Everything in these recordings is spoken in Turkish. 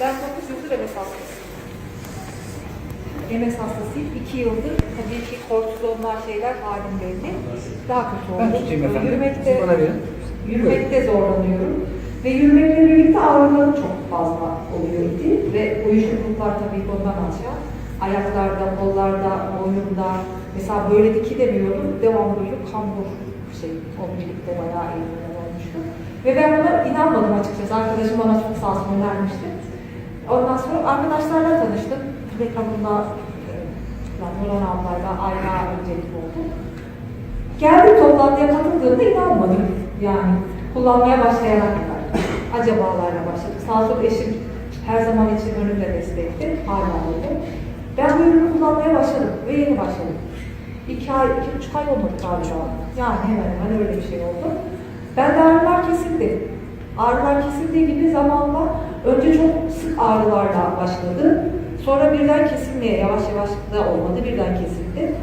Ben 9 yıldır MS hastasıyım. MS hastasıyım. 2 yıldır tabii ki kortizonlar şeyler halim belli. Daha kötü oldu. Ben tutayım efendim. Yürümekte, bana verin. yürümekte zorlanıyorum. Ve yürümekle birlikte ağrılarım çok fazla oluyor idi. Ve uyuşukluklar tabii ki ondan aşağı. Ayaklarda, kollarda, boynumda. Mesela böyle dikilemiyorum. Devamlı böyle kambur şey, o birlikte bayağı eğilimler olmuştu. Ve ben buna inanmadım açıkçası. Arkadaşım bana çok sağ olsun önermişti. Ondan sonra arkadaşlarla tanıştım. Reklamında e, Nurhan ablayla Ayla öncelik oldu. Geldim toplantıya katıldığımda inanmadım. Yani kullanmaya başlayana kadar. Acabalarla başladım. Sağ olsun eşim her zaman için önümde destekti. Hala öyle. Ben bu ürünü kullanmaya başladım ve yeni başladım. İki ay, iki buçuk ay olmadı galiba. Yani hemen hemen öyle bir şey oldu. Ben de ağrılar kesildi. Ağrılar kesildiği gibi zamanla önce çok sık ağrılarla başladı. Sonra birden kesilmeye yavaş yavaş da olmadı. Birden kesildi.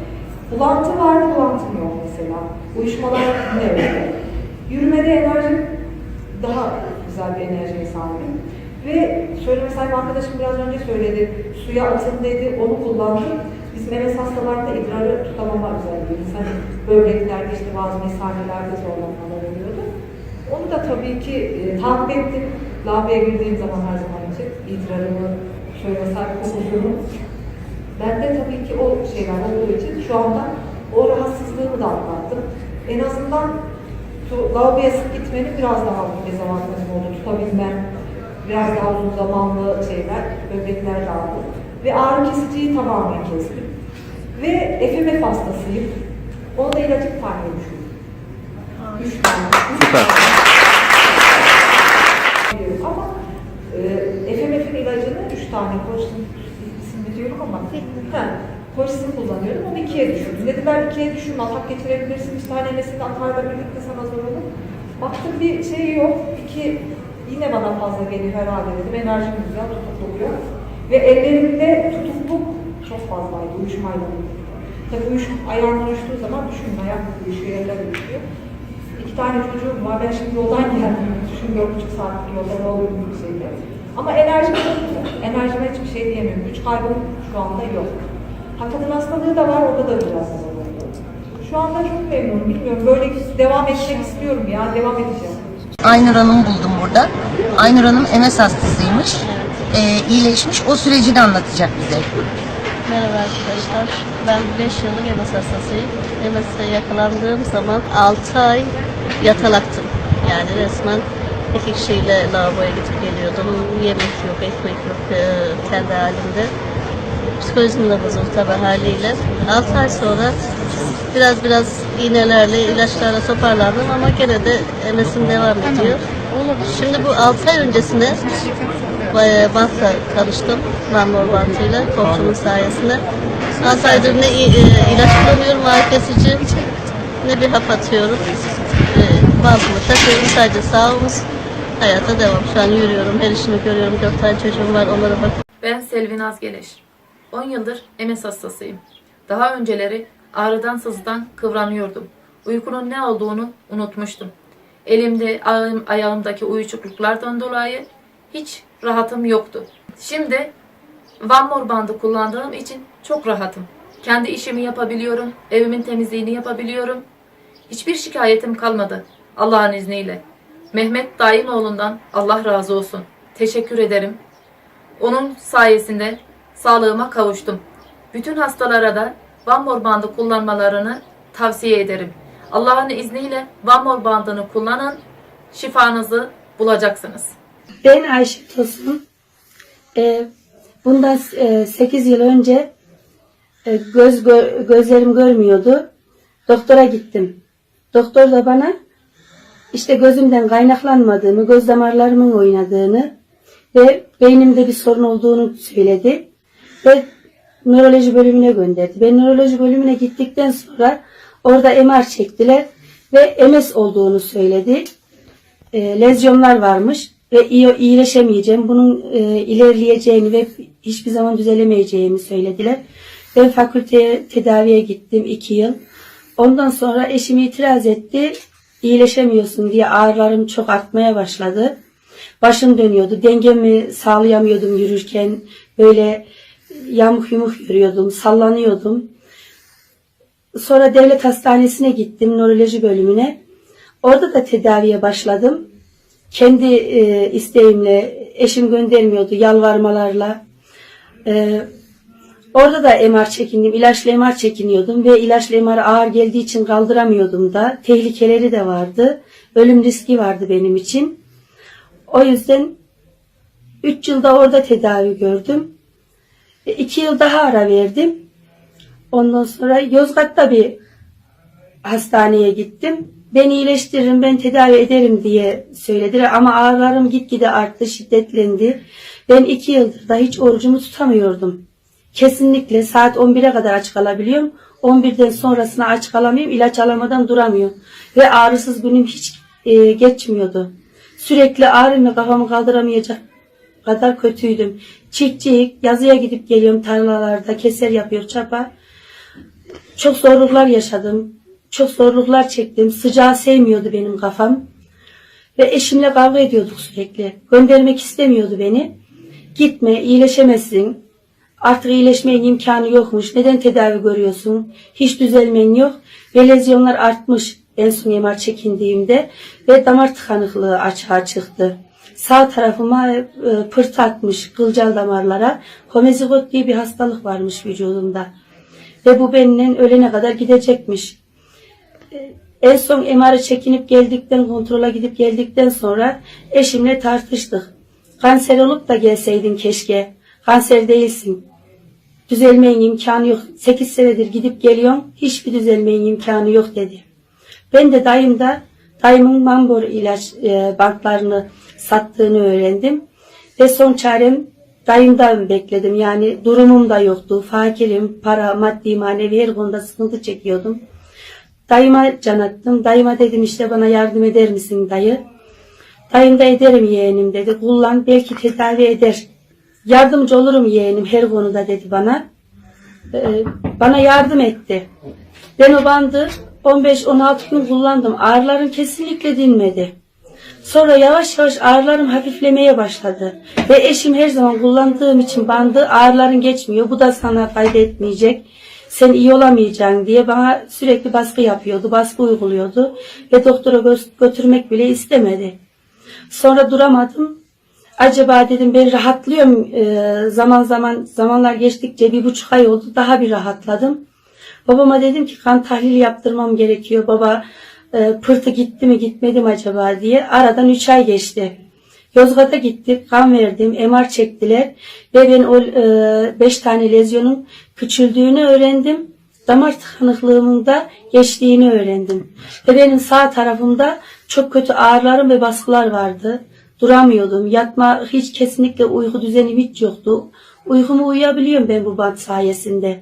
Bulantı vardı, bulantım yok mesela. Uyuşmalar ne öyle. Yürümede enerjim daha güzel bir enerjiye sahibim. Ve söyleme sahibi arkadaşım biraz önce söyledi. Suya atın dedi, onu kullandım. Biz MS hastalarında idrarı tutamama özelliğimiz. Hani böbreklerde işte bazı mesanelerde zorlanmalar oluyordu. Onu da tabii ki e, takip ettim. Lavaboya girdiğim zaman her zaman için idrarımı, şöyle sahip kokusunu. Ben de tabii ki o şeyler olduğu için şu anda o rahatsızlığımı da atlattım. En azından tu- lavaboya sık gitmenin biraz daha dezavantajı oldu. Tutabilmem, biraz daha uzun zamanlı şeyler, böbrekler dağıldı. Ve ağrı kesiciyi tamamen kestim. Ve FMF hastasıyım. Onu da ilacı bir tane düşürdüm. Üç tane. Süper. Biliyorum Ama e, FMF'in ilacını koşsun ismini diyorum ama ha, koşsun kullanıyorum. Onu ikiye düşürdüm. Dediler ikiye düşürme, atak getirebilirsin. Üç tane mesini atarla birlikte sana zor olur. Baktım bir şey yok. İki yine bana fazla geliyor herhalde dedim. Enerjim güzel, tutukluyor. Ve ellerimde tutukluk çok fazlaydı uyuşmayla birlikte. Tabii uyuş, ayağım uyuştuğu zaman düşünün ayak uyuşuyor, eller uyuşuyor. İki tane çocuğum var. Ben şimdi yoldan geldim. Düşün dört buçuk saatlik yolda ne olur bir şeyde. Ama enerjim çok. Enerjime hiçbir şey diyemiyorum. Güç kaybım şu anda yok. Ha kadın hastalığı da var. Orada da biraz oldu. Şu anda çok memnunum. Bilmiyorum. Böyle devam etmek istiyorum ya. Devam edeceğim. Aynur Hanım buldum burada. Aynur Hanım MS hastasıymış. Ee, iyileşmiş. O sürecini anlatacak bize. Merhaba arkadaşlar. Ben 5 yıllık MS hastasıyım. MS'e yakalandığım zaman 6 ay yatalaktım. Yani resmen iki kişiyle lavaboya gidip geliyordum. Yemek yok, ekmek yok e, kendi halimde. Psikolojim de bozuldu tabii haliyle. 6 ay sonra biraz biraz iğnelerle, ilaçlarla toparlandım ama gene de MS'im devam ediyor. Şimdi bu 6 ay öncesinde e, bantla tanıştım. Marmor bantıyla komşumun sayesinde. 6 aydır ne e, ilaç kullanıyorum ağrı kesici ne bir hap atıyorum. E, bantımı takıyorum sadece sağ omuz. Hayata devam. Şu an yürüyorum, her işimi görüyorum. 4 tane çocuğum var, onlara bakıyorum. Ben Selvin Azgeleş. 10 yıldır MS hastasıyım. Daha önceleri ağrıdan sızdan kıvranıyordum. Uykunun ne olduğunu unutmuştum. Elimde, ayağım, ayağımdaki uyuşukluklardan dolayı hiç rahatım yoktu. Şimdi Van Mor bandı kullandığım için çok rahatım. Kendi işimi yapabiliyorum, evimin temizliğini yapabiliyorum. Hiçbir şikayetim kalmadı Allah'ın izniyle. Mehmet Daimoğlu'ndan Allah razı olsun. Teşekkür ederim. Onun sayesinde sağlığıma kavuştum. Bütün hastalara da Van Mor bandı kullanmalarını tavsiye ederim. Allah'ın izniyle Van Mor bandını kullanın, şifanızı bulacaksınız. Ben Ayşe Tosun. Ee, bundan 8 yıl önce e, göz gö- gözlerim görmüyordu. Doktora gittim. Doktor da bana işte gözümden kaynaklanmadığını, göz damarlarımın oynadığını ve beynimde bir sorun olduğunu söyledi. Ve nöroloji bölümüne gönderdi. Ben nöroloji bölümüne gittikten sonra orada MR çektiler ve MS olduğunu söyledi e, lezyonlar varmış ve iyi, iyileşemeyeceğim, bunun e, ilerleyeceğini ve hiçbir zaman düzelemeyeceğimi söylediler. Ben fakülteye tedaviye gittim iki yıl. Ondan sonra eşim itiraz etti. İyileşemiyorsun diye ağrılarım çok artmaya başladı. Başım dönüyordu. Dengemi sağlayamıyordum yürürken. Böyle yamuk yumuk yürüyordum. Sallanıyordum. Sonra devlet hastanesine gittim. Nöroloji bölümüne. Orada da tedaviye başladım. Kendi e, isteğimle eşim göndermiyordu yalvarmalarla. E, orada da MR çekindim. ilaçla MR çekiniyordum ve ilaçla MR ağır geldiği için kaldıramıyordum da. Tehlikeleri de vardı. Ölüm riski vardı benim için. O yüzden 3 yılda orada tedavi gördüm. 2 yıl daha ara verdim. Ondan sonra Yozgat'ta bir hastaneye gittim. Ben iyileştiririm, ben tedavi ederim diye söylediler ama ağrılarım gitgide arttı, şiddetlendi. Ben iki yıldır da hiç orucumu tutamıyordum. Kesinlikle saat 11'e kadar aç kalabiliyorum. 11'den sonrasına aç kalamıyorum, ilaç alamadan duramıyorum. Ve ağrısız günüm hiç e, geçmiyordu. Sürekli ağrım ve kafamı kaldıramayacak kadar kötüydüm. Çiftçilik, yazıya gidip geliyorum tarlalarda, keser yapıyor çapa. Çok zorluklar yaşadım. Çok zorluklar çektim. Sıcağı sevmiyordu benim kafam. Ve eşimle kavga ediyorduk sürekli. Göndermek istemiyordu beni. Gitme, iyileşemezsin. Artık iyileşmenin imkanı yokmuş. Neden tedavi görüyorsun? Hiç düzelmen yok. Ve lezyonlar artmış en son MR çekindiğimde. Ve damar tıkanıklığı açığa çıktı. Sağ tarafıma e, pırt atmış kılcal damarlara. Homezigot diye bir hastalık varmış vücudumda. Ve bu benimle ölene kadar gidecekmiş. En son MR'ı çekinip geldikten, kontrola gidip geldikten sonra eşimle tartıştık. Kanser olup da gelseydin keşke. Kanser değilsin. Düzelmeyin imkanı yok. 8 senedir gidip geliyorum. Hiçbir düzelmeyin imkanı yok dedi. Ben de dayım da dayımın Mambor ilaç e, bantlarını sattığını öğrendim. Ve son çarem dayımdan bekledim. Yani durumum da yoktu. Fakirim, para, maddi, manevi her konuda sıkıntı çekiyordum. Dayıma can attım. Dayıma dedim işte bana yardım eder misin dayı? Dayım da ederim yeğenim dedi. Kullan belki tedavi eder. Yardımcı olurum yeğenim her konuda dedi bana. Ee, bana yardım etti. Ben o bandı 15-16 gün kullandım. Ağrılarım kesinlikle dinmedi. Sonra yavaş yavaş ağrılarım hafiflemeye başladı. Ve eşim her zaman kullandığım için bandı ağrıların geçmiyor. Bu da sana fayda etmeyecek. Sen iyi olamayacaksın diye bana sürekli baskı yapıyordu. Baskı uyguluyordu. Ve doktora gö- götürmek bile istemedi. Sonra duramadım. Acaba dedim ben rahatlıyorum. Ee, zaman zaman zamanlar geçtikçe bir buçuk ay oldu. Daha bir rahatladım. Babama dedim ki kan tahlili yaptırmam gerekiyor. Baba e, pırtı gitti mi gitmedi mi acaba diye. Aradan 3 ay geçti. Yozgat'a gittik, kan verdim, MR çektiler ve ben o 5 tane lezyonun küçüldüğünü öğrendim. Damar tıkanıklığımın da geçtiğini öğrendim. Ve benim sağ tarafımda çok kötü ağrılarım ve baskılar vardı. Duramıyordum. Yatma hiç kesinlikle uyku düzenim hiç yoktu. Uykumu uyuyabiliyorum ben bu bant sayesinde.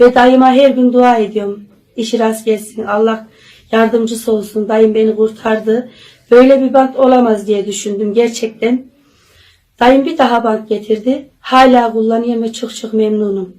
Ve dayıma her gün dua ediyorum. İşi rast gelsin. Allah yardımcısı olsun. Dayım beni kurtardı. Böyle bir bant olamaz diye düşündüm gerçekten. Dayım bir daha bant getirdi. Hala kullanıyorum ve çok çok memnunum.